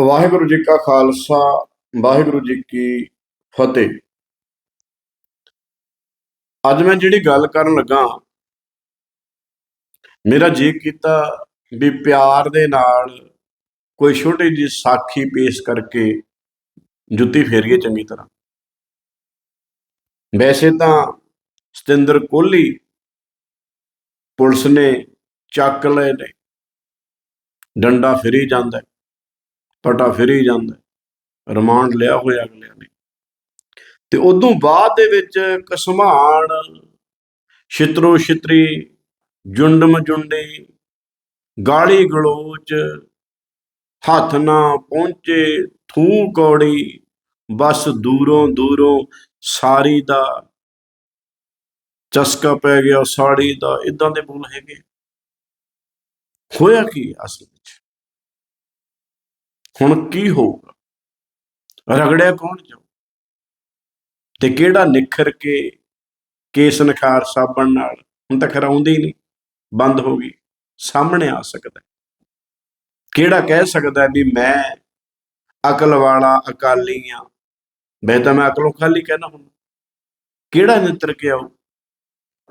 ਵਾਹਿਗੁਰੂ ਜੀ ਕਾ ਖਾਲਸਾ, ਵਾਹਿਗੁਰੂ ਜੀ ਕੀ ਫਤਿਹ। ਅੱਜ ਮੈਂ ਜਿਹੜੀ ਗੱਲ ਕਰਨ ਲੱਗਾ ਮੇਰਾ ਜੀ ਕੀਤਾ ਵੀ ਪਿਆਰ ਦੇ ਨਾਲ ਕੋਈ ਛੋਟੀ ਜਿਹੀ ਸਾਖੀ ਪੇਸ਼ ਕਰਕੇ ਜੁੱਤੀ ਫੇਰੀਏ ਚੰਗੀ ਤਰ੍ਹਾਂ। ਵੈਸੇ ਤਾਂ ਸਤਿੰਦਰ ਕੋਹਲੀ ਪੁਲਿਸ ਨੇ ਚੱਕ ਲਏ ਨੇ, ਡੰਡਾ ਫਿਰੀ ਜਾਂਦਾ। ਪਟਾ ਫਿਰ ਹੀ ਜਾਂਦਾ ਰਿਮਾਂਡ ਲਿਆ ਹੋਇਆ ਅਗਲਿਆਂ ਨੇ। ਤੇ ਉਦੋਂ ਬਾਅਦ ਦੇ ਵਿੱਚ ਕਸਮਾਨ ਛਿਤਰੋ ਛਿਤਰੀ, ਜੁੰਡਮ ਜੁੰਡੀ, ਗਾਲੀ ਗਲੋਚ, ਹੱਥ ਨਾ ਪਹੁੰਚੇ ਥੂ ਕੌੜੀ, ਬਸ ਦੂਰੋਂ ਦੂਰੋਂ ਸਾਰੀ ਦਾ ਚਸਕਾ ਪੈ ਗਿਆ, ਸਾੜੀ ਦਾ ਇਦਾਂ ਦੇ ਬੋਲ ਹੈਗੇ। ਹੋਇਆ ਕੀ ਅਸਲ ਵਿੱਚ? ਹੁਣ ਕੀ ਹੋਊਗਾ? ਰਗੜਿਆ ਕੌਣ ਜਾਊ? ਤੇ ਕਿਹੜਾ ਨਿਖਰ ਕੇ ਕੇਸ ਨਖਾਰ ਸਾਬਣ ਨਾਲ? ਹੁਣ ਤਾਂ ਖਰਾਉਂਦੀ ਨਹੀਂ, ਬੰਦ ਹੋ ਗਈ, ਸਾਹਮਣੇ ਆ ਸਕਦਾ। ਕਿਹੜਾ ਕਹਿ ਸਕਦਾ ਵੀ ਮੈਂ ਅਕਲ ਵਾਲਾ, ਅਕਾਲੀ ਆ? ਮੈਂ ਤਾਂ ਮੈਂ ਅਕਲੋਂ ਖਾਲੀ ਕਹਿਣਾ ਹੁੰਦਾ ਕਿਹੜਾ ਨਿੱਤਰ ਕੇ ਆਉ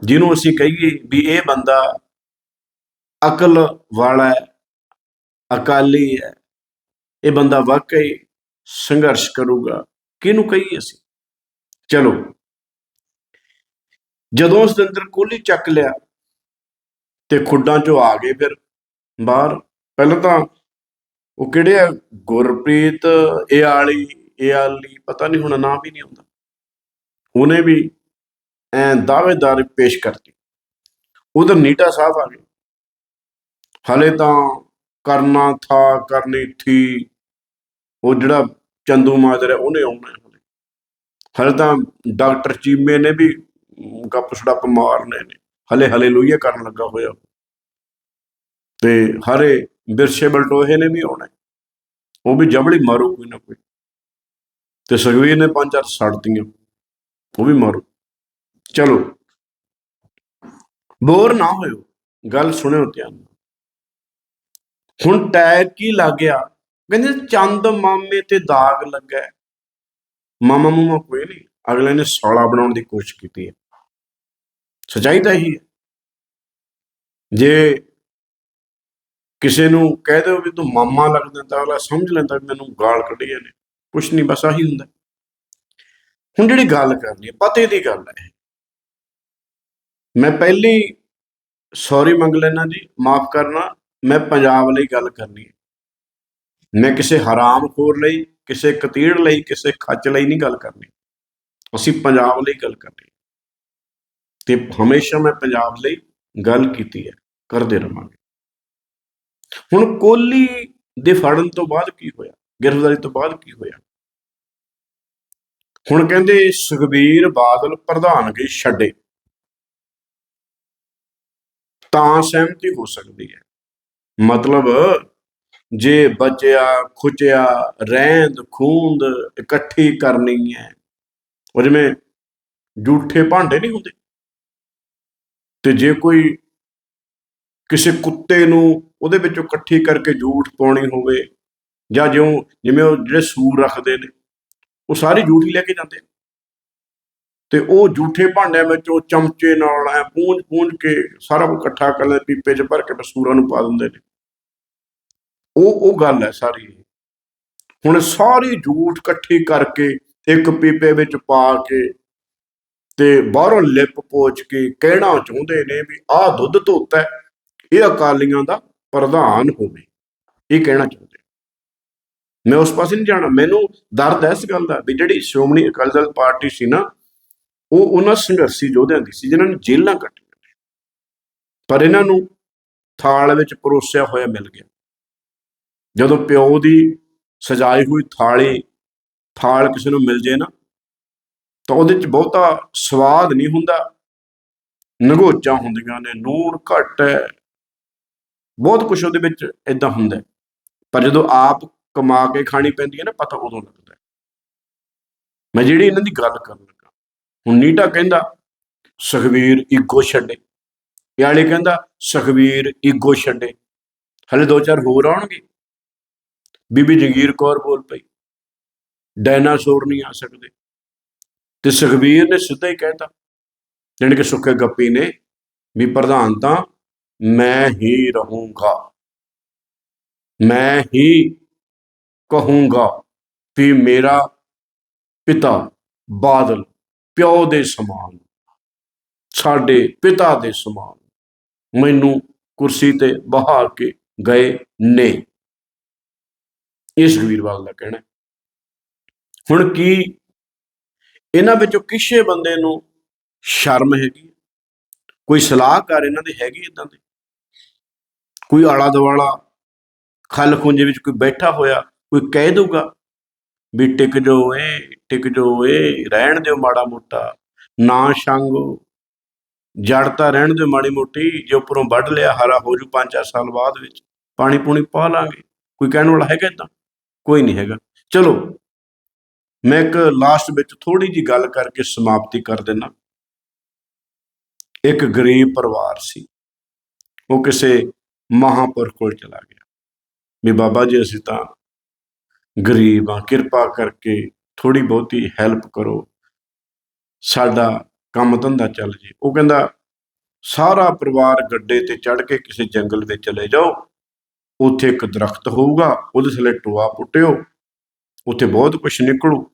ਜਿਹਨੂੰ ਅਸੀਂ ਕਹੀਏ ਵੀ ਇਹ ਬੰਦਾ ਅਕਲ ਵਾਲਾ ਹੈ, ਅਕਾਲੀ ਹੈ ਇਹ ਬੰਦਾ ਵਾਕਈ ਸੰਘਰਸ਼ ਕਰੂਗਾ। ਕਿਹਨੂੰ ਕਹੀਏ ਅਸੀਂ? ਚਲੋ। ਜਦੋਂ ਉਸ ਦੇ ਅੰਦਰ ਕੋਹਲੀ ਚੱਕ ਲਿਆ ਤੇ ਖੁੱਡਾਂ ਚੋਂ ਆ ਗਏ ਫਿਰ ਬਾਹਰ। ਪਹਿਲਾਂ ਤਾਂ ਉਹ ਕਿਹੜੇ ਆ? ਗੁਰਪ੍ਰੀਤ ਇਹ ਵਾਲੀ ਇਹ ਵਾਲੀ ਪਤਾ ਨਹੀਂ ਹੁਣ ਨਾਮ ਵੀ ਨਹੀਂ ਆਉਂਦਾ। ਉਹਨੇ ਵੀ ਐ ਦਾਅਵੇਦਾਰੀ ਪੇਸ਼ ਕਰਤੀ। ਉਧਰ ਨੀਟਾ ਸਾਹਿਬ ਆ ਗਏ। ਹਲੇ ਤਾਂ ਕਰਨਾ ਥਾ, ਕਰਨੀ ਥੀ। ਉਹ ਜਿਹੜਾ ਚੰਦੂ ਹੈ ਉਹਨੇ ਆਉਣਾ। ਹਲੇ ਤਾਂ ਡਾਕਟਰ ਚੀਮੇ ਨੇ ਵੀ ਗੱਪ ਛੜੱਪ ਮਾਰਨੇ ਨੇ। ਹਲੇ ਹਲੇ ਲੋਈਏ ਕਰਨ ਲੱਗਾ ਹੋਇਆ। ਤੇ ਹਰੇ ਬਿਰਸ਼ੇ ਬਲਟੋਹੇ ਨੇ ਵੀ ਆਉਣਾ। ਉਹ ਵੀ ਜਬੜੀ ਮਾਰੂ ਕੋਈ ਨਾ ਕੋਈ। ਤੇ ਸੁਖਵੀਰ ਨੇ ਪੰਜ ਚਾਰ ਛੱਡਤੀਆਂ ਉਹ ਵੀ ਮਾਰੂ। ਚਲੋ। ਬੋਰ ਨਾ ਹੋਇਓ। ਗੱਲ ਸੁਣਿਓ ਧਿਆਨ ਨਾਲ। ਹੁਣ ਟੈਗ ਕੀ ਲੱਗ ਗਿਆ ਕਹਿੰਦੇ ਚੰਦ ਮਾਮੇ ਤੇ ਦਾਗ ਲੱਗਾ ਮਾਮਾ ਮੂਮਾ ਕੋਈ ਨਹੀਂ, ਅਗਲੇ ਨੇ ਸੌਲਾ ਬਣਾਉਣ ਦੀ ਕੋਸ਼ਿਸ਼ ਕੀਤੀ ਹੈ। ਸਚਾਈ ਤਾਂ ਇਹੀ ਹੈ। ਜੇ ਕਿਸੇ ਨੂੰ ਕਹਿ ਦਿਓ ਵੀ ਤੂੰ ਮਾਮਾ ਲੱਗਦਾ ਤਾਂ ਅਗਲਾ ਸਮਝ ਲੈਂਦਾ ਵੀ ਮੈਨੂੰ ਗਾਲ ਕੱਢੀ ਨੇ। ਕੁਛ ਨਹੀਂ, ਬਸ ਆਹੀ ਹੁੰਦਾ। ਹੁਣ ਜਿਹੜੀ ਗੱਲ ਕਰਨੀ ਹੈ, ਪਤੇ ਦੀ ਗੱਲ ਹੈ। ਮੈਂ ਪਹਿਲੀ ਸੌਰੀ ਮੰਗ ਲੈਣਾ ਜੀ, ਮਾਫ ਕਰਨਾ। ਮੈਂ ਪੰਜਾਬ ਲਈ ਗੱਲ ਕਰਨੀ ਹੈ। ਮੈਂ ਕਿਸੇ ਹਰਾਮਖੋਰ ਲਈ, ਕਿਸੇ ਕਤੀੜ ਲਈ, ਕਿਸੇ ਖੱਚ ਲਈ ਨਹੀਂ ਗੱਲ ਕਰਨੀ। ਅਸੀਂ ਪੰਜਾਬ ਲਈ ਗੱਲ ਕਰਨੀ ਤੇ ਹਮੇਸ਼ਾ ਮੈਂ ਪੰਜਾਬ ਲਈ ਗੱਲ ਕੀਤੀ ਹੈ। ਕਰਦੇ ਰਵਾਂਗੇ ਹੁਣ ਕੋਹਲੀ ਦੇ ਫੜਨ ਤੋਂ ਬਾਅਦ ਕੀ ਹੋਇਆ? ਗ੍ਰਿਫਤਾਰੀ ਤੋਂ ਬਾਅਦ ਕੀ ਹੋਇਆ? ਹੁਣ ਕਹਿੰਦੇ ਸੁਖਬੀਰ ਬਾਦਲ ਪ੍ਰਧਾਨਗੀ ਛੱਡੇ। ਤਾਂ ਸਹਿਮਤੀ ਹੋ ਸਕਦੀ ਹੈ। ਮਤਲਬ ਜੇ ਬਚਿਆ, ਖੁਚਿਆ, ਰਹਿੰਦ, ਖੂੰਦ ਇਕੱਠੀ ਕਰਨੀ ਹੈ। ਉਹ ਜਿਵੇਂ ਝੂਠੇ ਭਾਂਡੇ ਨਹੀਂ ਹੁੰਦੇ? ਤੇ ਜੇ ਕੋਈ ਕਿਸੇ ਕੁੱਤੇ ਨੂੰ ਉਹਦੇ ਵਿੱਚੋਂ ਇਕੱਠੀ ਕਰਕੇ ਝੂਠ ਪਾਉਣੀ ਹੋਵੇ ਜਾਂ ਜਿਉਂ, ਜਿਵੇਂ ਉਹ ਜਿਹੜੇ ਸੂਰ ਰੱਖਦੇ ਨੇ, ਉਹ ਸਾਰੀ ਝੂਠ ਹੀ ਲੈ ਕੇ ਜਾਂਦੇ ਨੇ ਤੇ ਉਹ ਝੂਠੇ ਭਾਂਡਿਆਂ ਵਿੱਚ ਉਹ ਚਮਚੇ ਨਾਲ ਐ ਪੂੰਝ ਪੂੰਝ ਕੇ ਸਾਰਾ ਕੁਝ ਇਕੱਠਾ ਕਰ ਲੈ ਪੀਪੇ 'ਚ ਭਰ ਕੇ ਫਿਰ ਨੂੰ ਪਾ ਦਿੰਦੇ ਨੇ। ਉਹ ਉਹ ਗੱਲ ਹੈ ਸਾਰੀ ਹੁਣ ਸਾਰੀ ਝੂਠ ਇਕੱਠੀ ਕਰਕੇ ਇੱਕ ਪੀਪੇ ਵਿੱਚ ਪਾ ਕੇ ਤੇ ਬਾਹਰੋਂ ਲਿਪ ਪੋਚ ਕੇ ਕਹਿਣਾ ਚਾਹੁੰਦੇ ਨੇ ਵੀ ਆਹ ਦੁੱਧ ਧੋਤਾ ਇਹ ਅਕਾਲੀਆਂ ਦਾ ਪ੍ਰਧਾਨ ਹੋਵੇ, ਇਹ ਕਹਿਣਾ ਚਾਹੁੰਦੇ ਮੈਂ ਉਸ ਪਾਸੇ ਨਹੀਂ ਜਾਣਾ, ਮੈਨੂੰ ਦਰਦ ਹੈ ਇਸ ਗੱਲ ਦਾ ਵੀ ਜਿਹੜੀ ਸ਼੍ਰੋਮਣੀ ਅਕਾਲੀ ਦਲ ਪਾਰਟੀ ਸੀ ਨਾ ਉਹ ਉਹਨਾਂ ਸੰਘਰਸ਼ੀ ਯੋਧਿਆਂ ਦੀ ਸੀ, ਜਿਨ੍ਹਾਂ ਨੇ ਜੇਲ੍ਹਾਂ ਕੱਟੀਆਂ ਪਰ ਇਹਨਾਂ ਨੂੰ ਥਾਲ ਵਿੱਚ ਪਰੋਸਿਆ ਹੋਇਆ ਮਿਲ ਗਿਆ। ਜਦੋਂ ਪਿਓ ਦੀ ਸਜਾਈ ਹੋਈ ਥਾਲੀ, ਥਾਲ ਕਿਸੇ ਨੂੰ ਮਿਲ ਜੇ ਨਾ, ਤਾਂ ਉਹਦੇ ਚ ਬਹੁਤਾ ਸਵਾਦ ਨਹੀਂ ਹੁੰਦਾ। ਨਗੋਚਾਂ ਹੁੰਦੀਆਂ ਨੇ, ਨੂਰ ਘੱਟ ਹੈ ਬਹੁਤ ਕੁਝ ਉਹਦੇ ਵਿੱਚ ਇਦਾਂ ਹੁੰਦਾ ਪਰ ਜਦੋਂ ਆਪ ਕਮਾ ਕੇ ਖਾਣੀ ਪੈਂਦੀ ਹੈ ਨਾ, ਪਤਾ ਉਦੋਂ ਲੱਗਦਾ ਮੈਂ ਜਿਹੜੀ ਇਹਨਾਂ ਦੀ ਗੱਲ ਕਰ ਲੱਗਾ ਹੁਣ ਨੀਟਾ ਕਹਿੰਦਾ ਸੁਖਵੀਰ ਈਗੋ ਛੱਡੇ। ਇਹ ਕਹਿੰਦਾ ਸੁਖਵੀਰ ਈਗੋ ਛੱਡੇ। ਹਲੇ ਦੋ ਚਾਰ ਹੋਰ ਆਉਣਗੇ। ਬੀਬੀ ਜੰਗੀਰ ਕੌਰ ਬੋਲ ਪਈ, ਡਾਇਨਾਸੌਰ ਨਹੀਂ ਆ ਸਕਦੇ। ਤੇ ਸੁਖਬੀਰ ਨੇ ਸਿੱਧਾ ਹੀ ਕਹਿਤਾ, ਜਾਣੀ ਕਿ ਸੁੱਕੇ ਗੱਪੀ ਨੇ, ਵੀ ਪ੍ਰਧਾਨ ਤਾਂ ਮੈਂ ਹੀ ਰਹੂੰਗਾ। ਮੈਂ ਹੀ ਕਹੂੰਗਾ ਵੀ ਮੇਰਾ ਪਿਤਾ ਬਾਦਲ ਪਿਓ ਦੇ ਸਮਾਨ, ਸਾਡੇ ਪਿਤਾ ਦੇ ਸਮਾਨ ਮੈਨੂੰ ਕੁਰਸੀ ਤੇ ਬਹਾ ਕੇ ਗਏ ਨੇ। ਇਸ ਵੀਰਵਾਲ ਦਾ ਕਹਿਣਾ ਹੁਣ ਕੀ ਇਹਨਾਂ ਵਿੱਚੋਂ ਕਿਸੇ ਬੰਦੇ ਨੂੰ ਸ਼ਰਮ ਹੈਗੀ ਕੋਈ ਸਲਾਹਕਾਰ ਇਹਨਾਂ ਦੇ ਹੈਗੇ ਇਦਾਂ ਦੇ? ਕੋਈ ਆਲਾ ਦਵਾਲਾ ਖਲ ਖੁੰਝੇ ਵਿੱਚ ਕੋਈ ਬੈਠਾ ਹੋਇਆ, ਕੋਈ ਕਹਿ ਦਊਗਾ ਵੀ ਟਿਕ ਜੋ ਏ ਟਿਕ ਜੋ ਏ ਰਹਿਣ ਦਿਓ ਮਾੜਾ ਮੋਟਾ। ਨਾ ਛੰਗੋ। ਜੜ ਤਾਂ ਰਹਿਣ ਦਿਓ ਮਾੜੀ ਮੋਟੀ, ਜੇ ਉੱਪਰੋਂ ਵੱਢ ਲਿਆ ਹਰਾ ਹੋ ਜੂ 5-4 ਸਾਲ ਬਾਅਦ ਵਿੱਚ, ਪਾਣੀ ਪੂਣੀ ਪਾ ਲਾਂਗੇ। ਕੋਈ ਕਹਿਣ ਵਾਲਾ ਹੈਗਾ ਇਦਾਂ ਕੋਈ ਨਹੀਂ ਹੈਗਾ। ਚਲੋ, ਮੈਂ ਇੱਕ ਲਾਸਟ ਵਿੱਚ ਥੋੜੀ ਜੀ ਗੱਲ ਕਰਕੇ ਸਮਾਪਤੀ ਕਰ ਦੇਣਾ ਇੱਕ ਗਰੀਬ ਪਰਿਵਾਰ ਸੀ। ਉਹ ਕਿਸੇ ਮਹਾਂਪੁਰਖ ਕੋਲ ਚਲਾ ਗਿਆ। ਵੀ ਬਾਬਾ ਜੀ, ਅਸੀਂ ਤਾਂ ਗਰੀਬ ਆ, ਕਿਰਪਾ ਕਰਕੇ ਥੋੜੀ ਬਹੁਤੀ ਹੈਲਪ ਕਰੋ। ਸਾਡਾ ਕੰਮ ਧੰਦਾ ਚੱਲ ਜੇ। ਉਹ ਕਹਿੰਦਾ, ਸਾਰਾ ਪਰਿਵਾਰ ਗੱਡੇ ਤੇ ਚੜ ਕੇ ਕਿਸੇ ਜੰਗਲ ਵਿੱਚ ਚਲੇ ਜਾਓ। ਉੱਥੇ ਇੱਕ ਦਰਖਤ ਹੋਊਗਾ, ਉਹਦੇ ਥੱਲੇ ਟੋਆ ਪੁੱਟਿਓ। ਉੱਥੇ ਬਹੁਤ ਕੁਝ ਨਿਕਲੂ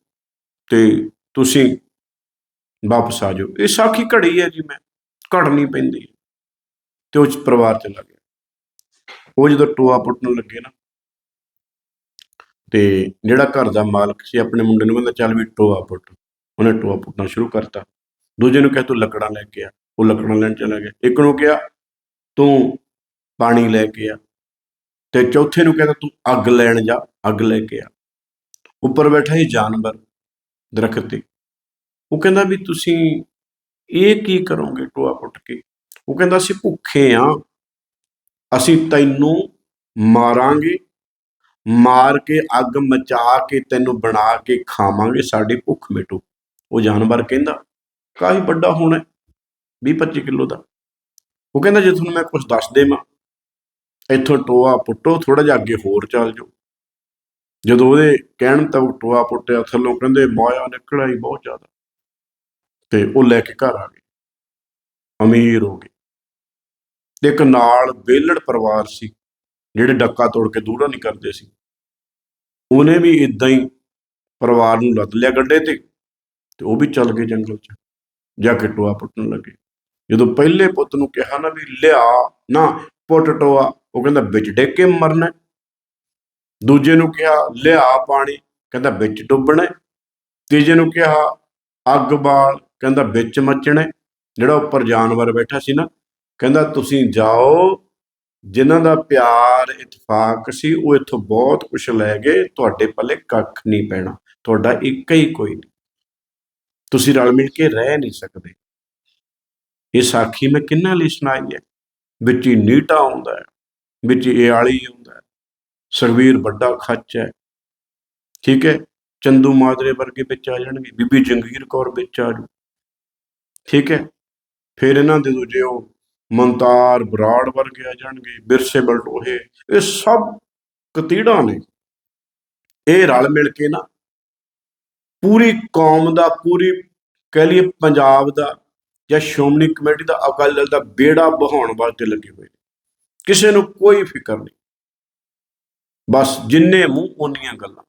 ਤੇ ਤੁਸੀਂ ਵਾਪਸ ਆ ਜਾਓ। ਇਹ ਸਾਖੀ ਘੜੀ ਹੈ ਜੀ ਮੈਂ ਘੜਨੀ ਪੈਂਦੀ। ਹੈ। ਤੇ ਉਹ 'ਚ ਪਰਿਵਾਰ ਚਲਾ ਗਿਆ। ਉਹ ਜਦੋਂ ਟੋਆ ਪੁੱਟਣ ਲੱਗੇ ਨਾ ਤੇ ਜਿਹੜਾ ਘਰ ਦਾ ਮਾਲਕ ਸੀ, ਆਪਣੇ ਮੁੰਡੇ ਨੂੰ ਕਹਿੰਦਾ, ਚੱਲ ਵੀ ਟੋਆ ਪੁੱਟ। ਉਹਨੇ ਟੋਆ ਪੁੱਟਣਾ ਸ਼ੁਰੂ ਕਰਤਾ। ਦੂਜੇ ਨੂੰ ਕਿਹਾ, ਤੂੰ ਲੱਕੜਾਂ ਲੈ ਕੇ ਆ। ਉਹ ਲੱਕੜਾਂ ਲੈਣ ਚਲਾ ਗਿਆ। ਇੱਕ ਨੂੰ ਕਿਹਾ, ਤੂੰ ਪਾਣੀ ਲੈ ਕੇ ਆ। ਤੇ ਚੌਥੇ ਨੂੰ ਕਹਿੰਦਾ, ਤੂੰ ਅੱਗ ਲੈਣ ਜਾ, ਅੱਗ ਲੈ ਕੇ ਆ। ਉੱਪਰ ਬੈਠਾ ਇਹ ਜਾਨਵਰ ਦਰਖਤ ਤੇ। ਉਹ ਕਹਿੰਦਾ ਵੀ ਤੁਸੀਂ ਇਹ ਕੀ ਕਰੋਗੇ ਟੋਆ ਪੁੱਟ ਕੇ? ਉਹ ਕਹਿੰਦਾ, ਅਸੀਂ ਭੁੱਖੇ ਆ। ਅਸੀਂ ਤੈਨੂੰ ਮਾਰਾਂਗੇ ਮਾਰ ਕੇ, ਅੱਗ ਮਚਾ ਕੇ, ਤੈਨੂੰ ਬਣਾ ਕੇ ਖਾਵਾਂਗੇ, ਸਾਡੀ ਭੁੱਖ ਮਿਟੂ। ਉਹ ਜਾਨਵਰ ਕਹਿੰਦਾ, ਕਾਹੀ ਵੱਡਾ ਹੋਣਾ 20 25 ਕਿਲੋ ਦਾ। ਉਹ ਕਹਿੰਦਾ, ਜੇ ਤੁਹਾਨੂੰ ਮੈਂ ਕੁਝ ਦੱਸ ਦੇਵਾਂ, ਇੱਥੋਂ ਟੋਆ ਪੁੱਟੋ ਥੋੜਾ ਜਿਹਾ ਅੱਗੇ ਹੋਰ ਚੱਲ ਜਾਓ। ਜਦੋਂ ਉਹਦੇ ਕਹਿਣ ਤੱਕ ਟੋਆ ਪੁੱਟਿਆ, ਥੱਲੋਂ ਕਹਿੰਦੇ, ਮਾਇਆ ਨਿਕਲਿਆ ਹੀ ਬਹੁਤ ਜ਼ਿਆਦਾ। ਤੇ ਉਹ ਲੈ ਕੇ ਘਰ ਆ ਗਏ। ਅਮੀਰ ਹੋ ਗਏ। ਤੇ ਇੱਕ ਨਾਲ ਬੇਲੜ ਪਰਿਵਾਰ ਸੀ। ਜਿਹੜੇ ਡੱਕਾ ਤੋੜ ਕੇ ਦੂੜਾ ਨਹੀਂ ਕਰਦੇ ਸੀ। ਉਹਨੇ ਵੀ ਇਦਾਂ ਹੀ ਪਰਿਵਾਰ ਨੂੰ ਲੱਦ ਲਿਆ ਗੱਡੇ ਤੇ ਤੇ ਉਹ ਵੀ ਚੱਲ ਗਏ ਜੰਗਲ 'ਚ। ਜਾ ਕੇ ਟੋਆ ਪੁੱਟਣ ਲੱਗੇ। ਜਦੋਂ ਪਹਿਲੇ ਪੁੱਤ ਨੂੰ ਕਿਹਾ ਨਾ ਵੀ ਲਿਆ ਨਾ, ਪੁੱਟ ਟੋਆ, ਉਹ ਕਹਿੰਦਾ ਵਿੱਚ ਡਿੱਗ ਕੇ ਮਰਨਾ। ਦੂਜੇ ਨੂੰ ਕਿਹਾ ਲਿਆ ਪਾਣੀ, ਕਹਿੰਦਾ ਵਿੱਚ ਡੁੱਬਣਾ। ਤੀਜੇ ਨੂੰ ਕਿਹਾ ਅੱਗ ਬਾਲ, ਕਹਿੰਦਾ ਵਿੱਚ ਮੱਚਣਾ। ਜਿਹੜਾ ਉੱਪਰ ਜਾਨਵਰ ਬੈਠਾ ਸੀ ਨਾ, ਕਹਿੰਦਾ ਤੁਸੀਂ ਜਾਓ ਜਿਨ੍ਹਾਂ ਦਾ ਪਿਆਰ, ਇਤਫਾਕ ਸੀ, ਉਹ ਇੱਥੋਂ ਬਹੁਤ ਕੁਝ ਲੈ ਗਏ। ਤੁਹਾਡੇ ਪੱਲੇ ਕੱਖ ਨਹੀਂ ਪੈਣਾ। ਤੁਹਾਡਾ ਇੱਕ ਹੀ ਕੋਈ ਨਹੀਂ। ਤੁਸੀਂ ਰਲ ਮਿਲ ਕੇ ਰਹਿ ਨਹੀਂ ਸਕਦੇ। ਇਹ ਸਾਖੀ ਮੈਂ ਕਿੰਨਾ ਲਈ ਸੁਣਾਈ ਹੈ? ਵਿੱਚ ਹੀ ਨੀਟਾ ਆਉਂਦਾ ਹੈ, ਵਿੱਚ ਹੀ ਆਲੀ ਆਉਂਦਾ ਹੈ। ਸਰਵੀਰ ਵੱਡਾ ਖੱਚ ਹੈ। ਠੀਕ ਹੈ? ਚੰਦੂ ਮਾਦਰੇ ਵਰਗੇ ਵਿੱਚ ਆ ਜਾਣਗੇ। ਬੀਬੀ ਜੰਗੀਰ ਕੌਰ ਵਿੱਚ ਆ ਜੂ ਠੀਕ ਹੈ? ਫਿਰ ਇਹਨਾਂ ਦੇ ਦੂਜੇ ਉਹ ਮੰਤਾਰ, ਬਰਾੜ ਵਰਗੇ ਆ ਜਾਣਗੇ, ਬਿਰਸੇ ਬਲਟੋਹੇ, ਇਹ ਸਭ ਕਤੀੜਾਂ ਨੇ। ਇਹ ਰਲ ਮਿਲ ਕੇ ਨਾ ਪੂਰੀ ਕੌਮ ਦਾ, ਪੂਰੀ ਕਹਿ ਲਈਏ ਪੰਜਾਬ ਦਾ ਜਾਂ ਸ਼੍ਰੋਮਣੀ ਕਮੇਟੀ ਦਾ ਅਕਾਲੀ ਦਲ ਦਾ ਬੇੜਾ ਬਹਾਉਣ ਵਾਸਤੇ ਲੱਗੇ ਹੋਏ ਨੇ। ਕਿਸੇ ਨੂੰ ਕੋਈ ਫਿਕਰ ਨਹੀਂ। ਬਸ ਜਿੰਨੇ ਮੂੰਹ ਓਨੀਆਂ ਗੱਲਾਂ।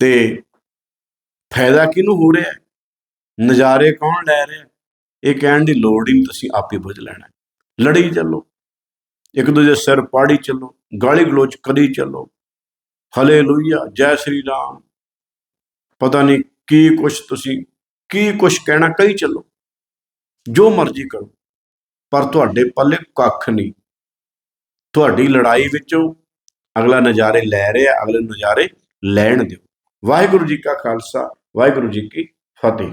ਤੇ ਫਾਇਦਾ ਕਿਹਨੂੰ ਹੋ ਰਿਹਾ ਨਜ਼ਾਰੇ ਕੌਣ ਲੈ ਰਿਹਾ ਇਹ ਕਹਿਣ ਦੀ ਲੋੜ ਹੀ ਨਹੀਂ, ਤੁਸੀਂ ਆਪੇ ਬੁੱਝ ਲੈਣਾ ਲੜੀ ਚੱਲੋ, ਇੱਕ ਦੂਜੇ ਸਿਰ ਪਾੜੀ ਚੱਲੋ, ਗਾਲੀ ਗਲੋਚ ਕਰੀ ਚੱਲੋ। ਹਲੇਲੂਇਆ, ਜੈ ਸ੍ਰੀ ਰਾਮ। ਪਤਾ ਨਹੀਂ ਕੀ ਕੁਛ ਤੁਸੀਂ, ਕੀ ਕੁਛ ਕਹਿਣਾ, ਕਹੀ ਚੱਲੋ। ਜੋ ਮਰਜ਼ੀ ਕਰੋ, ਪਰ ਤੁਹਾਡੇ ਪੱਲੇ ਕੱਖ ਨਹੀਂ। ਤੁਹਾਡੀ ਲੜਾਈ ਵਿੱਚੋਂ ਅਗਲਾ ਨਜ਼ਾਰੇ ਲੈ ਰਿਹਾ, ਅਗਲੇ ਨਜ਼ਾਰੇ ਲੈਣ ਦਿਓ। ਵਾਹਿਗੁਰੂ ਜੀ ਕਾ ਖਾਲਸਾ, ਵਾਹਿਗੁਰੂ ਜੀ ਕੀ ਫਤਿਹ।